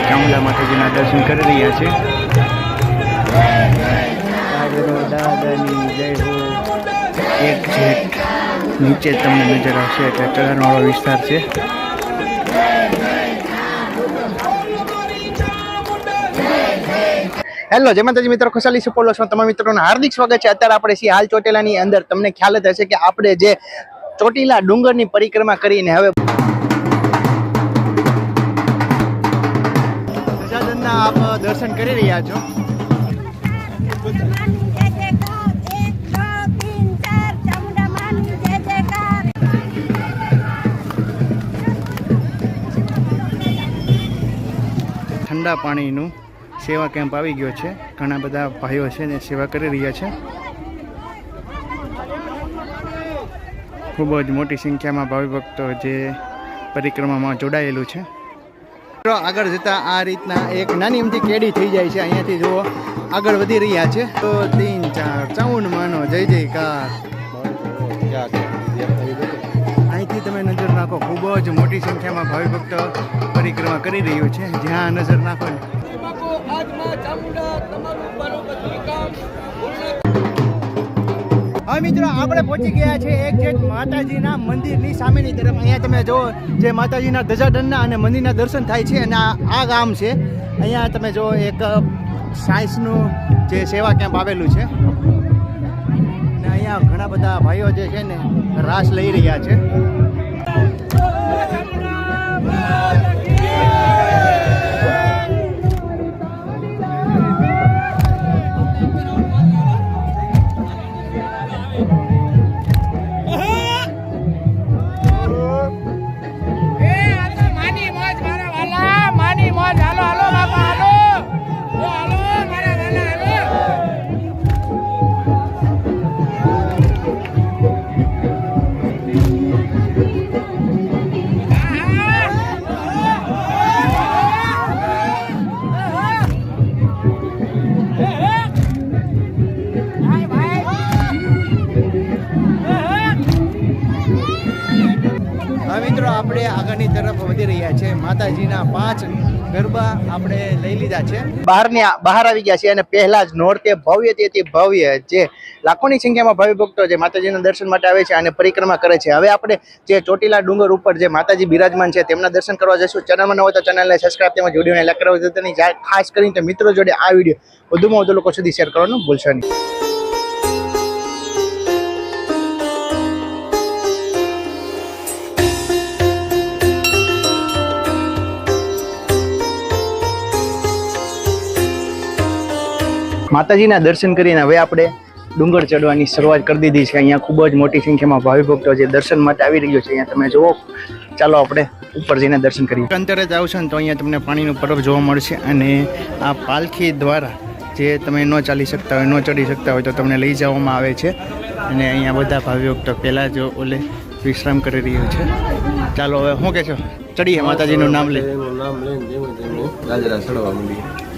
ચામુંડા માતાજીના દર્શન કરી રહ્યા છે. દાદાની જય હો. એક જેટ નીચે તમને નજર આવશે એટલે ચઢાણવાળો વિસ્તાર છે. હેલો જય માતાજી મિત્રો ખુશાલી સુપોલો છો. તમામ મિત્રોનું હાર્દિક સ્વાગત છે. અત્યારે આપણે છીએ હાલ ચોટીલાની અંદર. તમને ખ્યાલ જ હશે કે આપણે જે ચોટીલા ડુંગરની પરિક્રમા કરીને હવે આપ દર્શન કરી રહ્યા છો. ઠંડા પાણીનું સેવા કેમ્પ આવી ગયો છે. ઘણા બધા ભાઈઓ છે ને સેવા કરી રહ્યા છે. ખૂબ જ મોટી સંખ્યામાં ભાવિ ભક્તો જે પરિક્રમામાં જોડાયેલું છે. આગળ જતા આ રીતના એક નાની એમથી કેડી થઈ જાય છે. અહીંયાથી જુઓ, આગળ વધી રહ્યા છે. તો તીન ચાર ચાઉન માનો જય જયકાર. અહીંથી તમે નજર નાખો, ખૂબ જ મોટી સંખ્યામાં ભાવિભક્ત પરિક્રમા કરી રહ્યો છે. જ્યાં નજર નાખો ને. મિત્રો, આપણે પહોંચી ગયા છે એક જેટ માતાજીના મંદિરની સામેની તરફ. અહીંયા તમે જો જે માતાજીના ધજાદંડના અને મંદિરના દર્શન થાય છે અને આ ગામ છે. અહીંયા તમે જો એક સાયન્સનું જે સેવા કેમ્પ આવેલું છે. અને અહીંયા ઘણા બધા ભાઈઓ જે છે ને રાસ લઈ રહ્યા છે. આપણે આગળની તરફ વધી રહ્યા છે. માતાજીના પાંચ ગરબા આપણે લઈ લીધા છે. બહારની બહાર આવી ગયા છે અને પહેલા જ નોરતે ભવ્ય તેથી ભવ્ય જે લાખોની સંખ્યામાં ભવ્ય ભક્તો જે માતાજીના દર્શન માટે આવે છે અને પરિક્રમા કરે છે. હવે આપણે જે ચોટીલા ડુંગર ઉપર જે માતાજી બિરાજમાન છે તેમના દર્શન કરવા જઈશું. ચેનલમાં ન હોય તો ચેનલને સબસ્ક્રાઈબ તેમજ વિડીયોને લાઈક કરવા જતા ખાસ કરીને મિત્રો જોડે આ વીડિયો વધુમાં વધુ લોકો સુધી શેર કરવાનું ભૂલશો નહીં. માતાજીના દર્શન કરીને હવે આપણે ડુંગર ચડવાની શરૂઆત કરી દીધી છે. અહીંયા ખૂબ જ મોટી સંખ્યામાં ભાવિ ભક્તો જે દર્શન માટે આવી રહ્યો છે. અહીંયા તમે જુઓ. ચાલો આપણે ઉપર જઈને દર્શન કરીએ. અંતરે જ આવશો ને તો અહીંયા તમને પાણીનું પરબ જોવા મળશે અને આ પાલખી દ્વારા જે તમે ન ચાલી શકતા હોય ન ચડી શકતા હોય તો તમને લઈ જવામાં આવે છે. અને અહીંયા બધા ભાવિ ભક્તો પહેલાં જો ઓલે વિશ્રામ કરી રહ્યો છે. ચાલો હવે શું કહેશો ચડીએ માતાજીનું નામ લઈ. નામ લઈને ધીમે ધીમે ચડવા માંડી.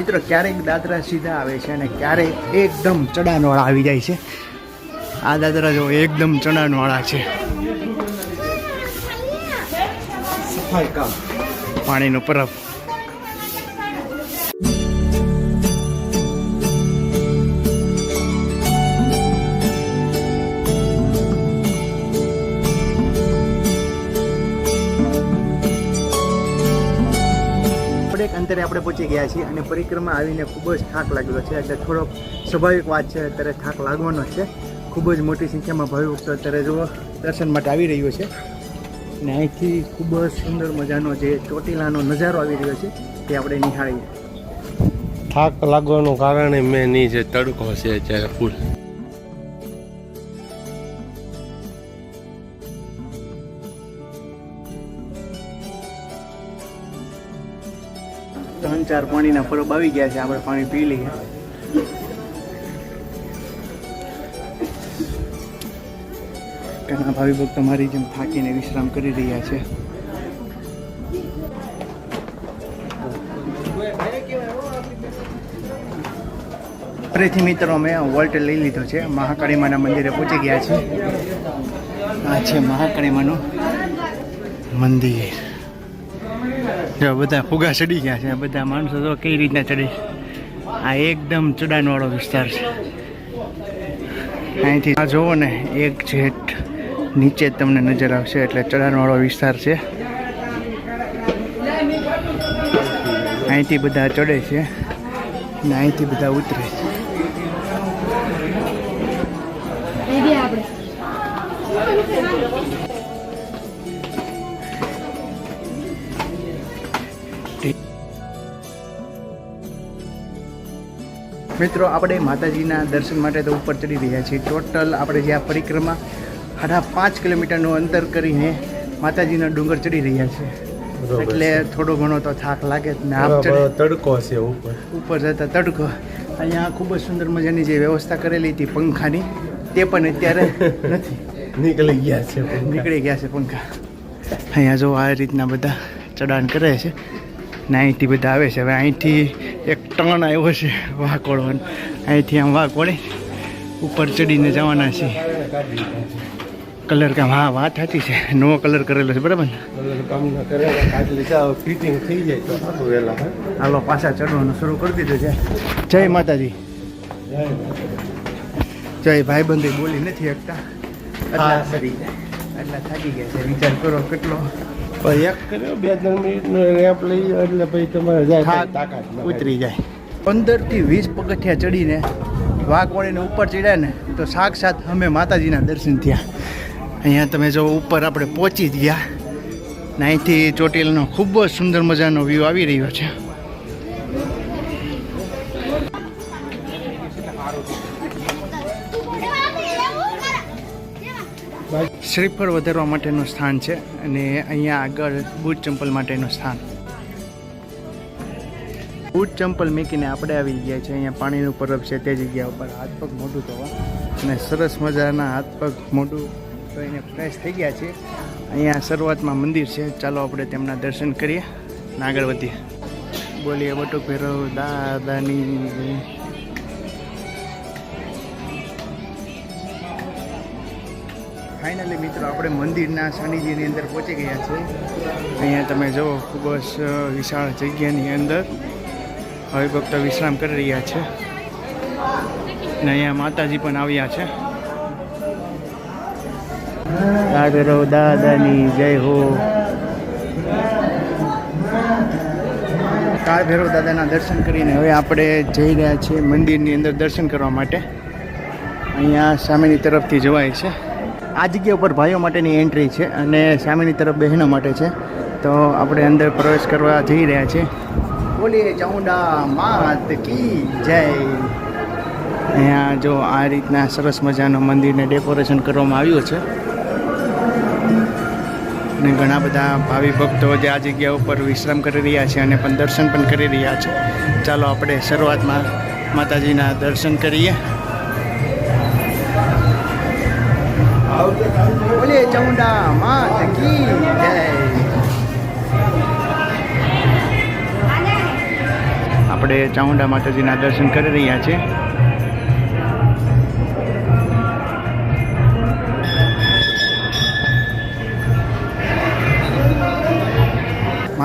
મિત્રો ક્યારેક દાદરા સીધા આવે છે અને ક્યારેક એકદમ ચડાનવાળા આવી જાય છે. આ દાદરા જો એકદમ ચડાનવાળા છે. સફાઈ કામ. પાણીનો પરબ. અંતરે આપણે પહોંચી ગયા છીએ અને પરિક્રમા આવીને ખૂબ જ થાક લાગેલો છે. એટલે થોડોક સ્વાભાવિક વાત છે, અત્યારે થાક લાગવાનો છે. ખૂબ જ મોટી સંખ્યામાં ભાવિભક્તો અત્યારે જો દર્શન માટે આવી રહ્યો છે. અને અહીંથી ખૂબ જ સુંદર મજાનો જે ચોટીલાનો નજારો આવી રહ્યો છે, તે આપણે નિહાળીએ. થાક લાગવાનું કારણે મેં ની જે તડકો છે અત્યારે ફૂલ ચાર પાણીના પરબ આવી ગયા છે, આપણે પાણી પી લઈએ. ઘણા ભાવિ ભક્તો મારી જેમ થાકીને વિશ્રામ કરી રહ્યા છે. ફરીથી મિત્રો, અમે વોલ્ટ લઈ લીધો છે. મહાકાળીમાના મંદિરે પહોંચી ગયા છે. આ છે મહાકાળીમાનું મંદિર. જો, બધા ફુગા ચડી ગયા છે. બધા માણસો તો કઈ રીતના ચડે આ એકદમ ચડાણવાળો વિસ્તાર છે. અહીંથી આ જુઓ ને, એક જેટ નીચે તમને નજર આવશે એટલે ચડાણવાળો વિસ્તાર છે. અહીંથી બધા ચડે છે ને અહીંથી બધા ઉતરે છે. મિત્રો આપણે માતાજીના દર્શન માટે તો ઉપર ચડી રહ્યા છીએ. ટોટલ આપણે જે આ પરિક્રમા સાડા પાંચ કિલોમીટરનું અંતર કરીને માતાજીના ડુંગર ચડી રહ્યા છે. એટલે થોડો ઘણો તો થાક લાગે જ ને આપ તડકો છે ઉપર. ઉપર જતા તડકો. અહીંયા ખૂબ જ સુંદર મજાની જે વ્યવસ્થા કરેલી હતી પંખાની તે પણ અત્યારે નથી. નીકળી ગયા છે નીકળી ગયા છે પંખા. અહીંયા જો આ રીતના બધા ચડાણ કરે છે. ને અહીંથી બધા આવે છે. હવે અહીંથી એક ટણ આવ્યો છે વાકોળવાનો અહીંથી આમ વાકોળે ઉપર ચડીને જવાના છે. કલર કામ હા વાત સાચી છે. નવો કલર કરેલો છે બરાબર ફિટિંગ થઈ જાય તો સારું વહેલા હાલો પાછા ચડવાનું શરૂ કરી દીધું છે. જય માતાજી. જય ભાઈબંધી બોલી નથી શકતા એટલા થાકી ગયા છે. વિચાર કરો કેટલો એક કર્યો બે ત્રણ મિનિટનો રેપ લઈ એટલે પછી તમારે જાય તાકાત ઉતરી જાય. પંદરથી વીસ પગથિયા ચડીને વાઘવાળીને ઉપર ચડ્યા ને તો સાક્ષાત અમે માતાજીના દર્શન થયા. અહીંયા તમે જો ઉપર આપણે પહોંચી ગયા. ને અહીંથી ચોટીલાનો ખૂબ જ સુંદર મજાનો વ્યૂ આવી રહ્યો છે. શ્રીફળ વધારવા માટેનું સ્થાન છે અને અહીંયા આગળ બૂટ ચંપલ માટેનું સ્થાન. બૂટ ચંપલ મૂકીને આપણે આવી ગયા છે અહીંયા પાણીનું પરબ છે તે જગ્યા ઉપર. હાથ પગ મોઢું ધોવા. અને સરસ મજાના હાથ પગ મોઢું ધોઈને ફ્રેશ થઈ ગયા છે અહીંયા શરૂઆતમાં મંદિર છે. ચાલો આપણે તેમના દર્શન કરીએ. અને આગળ વધીએ. બોલીએ, બટુક ભેરવ દાદાની ફાઇનલી મિત્રો આપણે મંદિરના સાનિધ્યની અંદર પહોંચી ગયા છે અહીંયા તમે જુઓ ખૂબ જ વિશાળ જગ્યાની અંદર હરિભક્તો વિશ્રામ કરી રહ્યા છે. ને અહીંયા માતાજી પણ આવ્યા છે. દાદરો દાદાની જય હો. કાળ ભૈરવ દાદાના દર્શન કરીને હવે આપણે જઈ રહ્યા છીએ મંદિરની અંદર દર્શન કરવા માટે. અહીંયા સામેની તરફથી જવાય છે. આ જગ્યા ઉપર ભાઈઓ માટેની એન્ટ્રી છે અને સામેની તરફ બહેનો માટે છે. તો આપણે અંદર પ્રવેશ કરવા જઈ રહ્યા છીએ. બોલીએ ચાઉંડા માત કી જય. અહીંયા જો આ રીતના સરસ મજાનું મંદિરને ડેકોરેશન કરવામાં આવ્યું છે. અને ઘણા બધા ભાવિ ભક્તો જે આ જગ્યા ઉપર વિશ્રામ કરી રહ્યા છે અને પણ દર્શન પણ કરી રહ્યા છે. ચાલો આપણે શરૂઆતમાં માતાજીના દર્શન કરીએ. બોલીએ ચામુંડા માત કી જય આપણે ચામુંડા માતાજીના દર્શન કરી રહ્યા છીએ.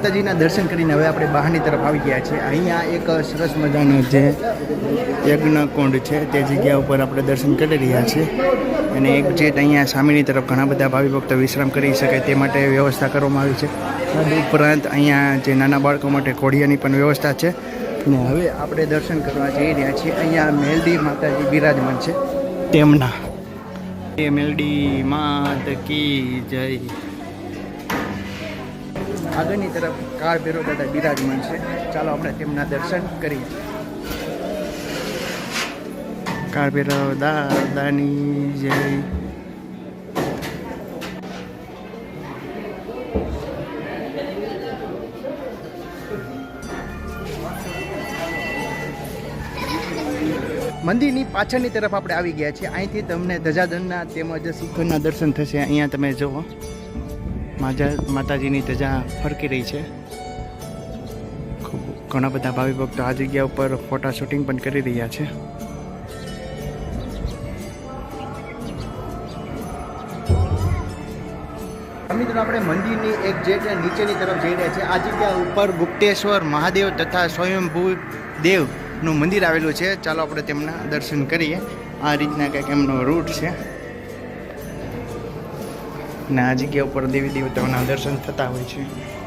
માતાજીના દર્શન કરીને હવે આપણે બહારની તરફ આવી ગયા છીએ. અહીંયા એક સરસ મજાનો જે યજ્ઞકુંડ છે તે જગ્યા ઉપર આપણે દર્શન કરી રહ્યા છીએ. અને એક જેટ અહીંયા સામેની તરફ ઘણા બધા ભાવિ ભક્તો વિશ્રામ કરી શકે તે માટે વ્યવસ્થા કરવામાં આવી છે. ઉપરાંત અહીંયા જે નાના બાળકો માટે ઘોડિયાની પણ વ્યવસ્થા છે. અને હવે આપણે દર્શન કરવા જઈ રહ્યા છીએ. અહીંયા મેલડી માતાજી બિરાજમાન છે. તેમના. એ મેલડી માત કી જય. આગળની તરફ કાળ ભેરો દાદા બિરાજમાન છે. ચાલો આપણે તેમના દર્શન કરીએ. કાળ ભૈરવ દાદાની જય. મંદિરની પાછળની તરફ આપણે આવી ગયા છીએ. અહીંથી તમને ધજાદનના તેમજ શિખરના દર્શન થશે. અહીંયા તમે જુઓ. માજા, માતાજીની ધજા ફરકી રહી છે. ખૂબ, ઘણા બધા ભાવિ ભક્તો આ જગ્યા ઉપર ફોટા શૂટિંગ પણ કરી રહ્યા છે. મિત્રો, આપણે મંદિરની એક જે છે નીચેની તરફ જઈ રહ્યા છે આ જગ્યા ઉપર ગુપ્તેશ્વર, મહાદેવ તથા સ્વયંભૂ દેવનું મંદિર આવેલું છે. ચાલો આપણે તેમના દર્શન કરીએ. આ રીતના કંઈક એમનો રૂટ છે. ને આ જગ્યા ઉપર દેવી દેવતાઓના દર્શન થતા હોય છે.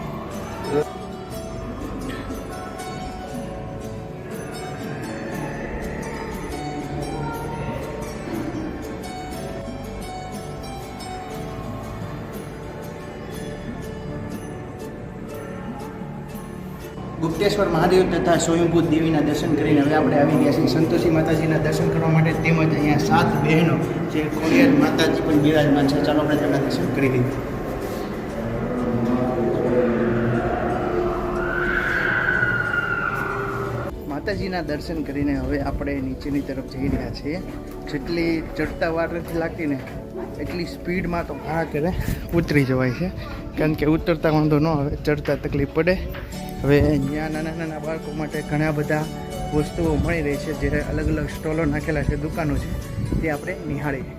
ગુપ્તેશ્વર મહાદેવ તથા સ્વયંભૂત દેવીના દર્શન કરીને હવે આપણે આવી ગયા છીએ સંતોષી માતાજીના દર્શન કરવા માટે તેમજ અહીંયા સાત બહેનો જે ખોડિયાર માતાજી પણ બિરાજમાન છે. ચાલો આપણે તેમના દર્શન કરી દઈએ માતાજીના દર્શન કરીને હવે આપણે નીચેની તરફ જઈ રહ્યા છીએ. જેટલી ચડતા વાર નથી લાગતી ને એટલી સ્પીડમાં તો ઘણા કરે ઉતરી જવાય છે. કારણ કે ઉતરતા વાંધો ન આવે, ચડતા તકલીફ પડે. હવે અહીંયા નાના નાના બાળકો માટે ઘણા બધા વસ્તુઓ મળી રહી છે, જે અલગ અલગ સ્ટોલો નાખેલા છે, દુકાનો છે, તે આપણે નિહાળીએ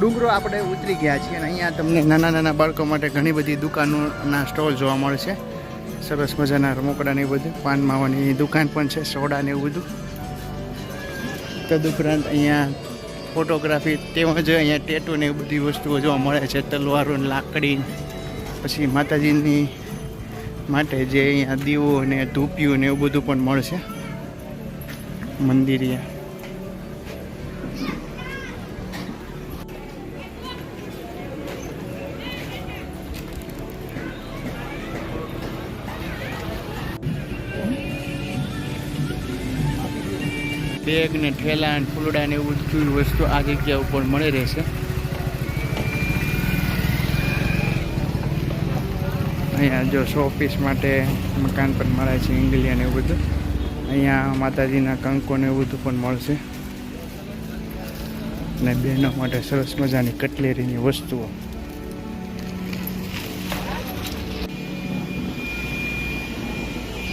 ડુંગરો આપણે ઉતરી ગયા છીએ અને અહીંયા તમને નાના નાના બાળકો માટે ઘણી બધી દુકાનોના સ્ટોલ જોવા મળે છે. સરસ મજાના રમકડાને બધું, પાન માવાની દુકાન પણ છે, સોડા ને એવું બધું. તદુપરાંત અહીંયા ફોટોગ્રાફી તેમજ અહીંયા ટેટુ ને બધી વસ્તુઓ જોવા મળે છે, તલવારો ને લાકડી પછી માતાજીની માટે જે અહીંયા દીવો ને ધૂપિયું ને એવું બધું પણ મળશે મંદિરે. બેગ ને ઠેલા ને ફૂલડા ને એવું બધું વસ્તુ આ જગ્યા ઉપર મળી રહેશે. અહીંયા જો શો પીસ માટે મકાન પણ મળે છે ઇંગલિયા ને એવું બધું. અહીંયા માતાજીના કંકો ને એવું બધું પણ મળશે. અને બહેનો માટે સરસ મજાની કટલેરીની વસ્તુઓ.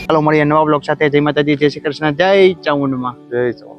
ચાલો મળીએ નવા બ્લોગ સાથે. જય માતાજી જય શ્રી કૃષ્ણ જય ચામુંડમાં. જય ચામુંડ.